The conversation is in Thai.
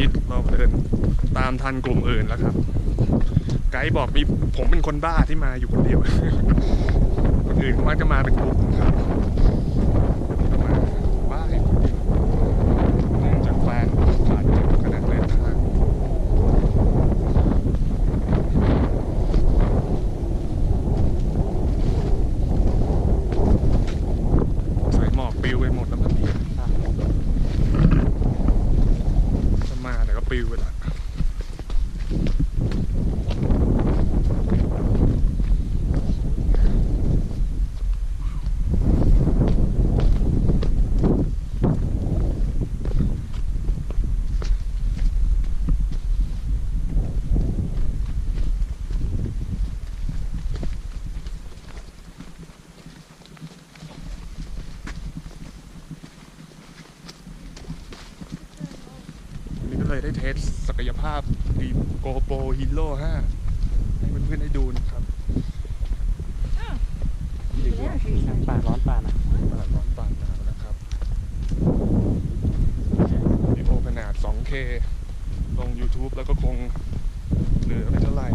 ี้เราเดินตามทันกลุ่มอื่นแล้วครับ ไกด์บอกมีผมเป็นคนบ้าที่มาอยู่คนเดียวคนอื่นเขามักจะมาเป็นกลุ่มครับ ปิวไปละ เลยได้เทสศักยภาพดีโกโปรฮีโร่าให้เพื่อนๆได้ดูนะครับป่าร้อนป่านะป่าร้อนป่านหนาวนะครับวิดีโอขนาด 2K ลง YouTube แล้วก็คงเหลือไม่เท่าไหร่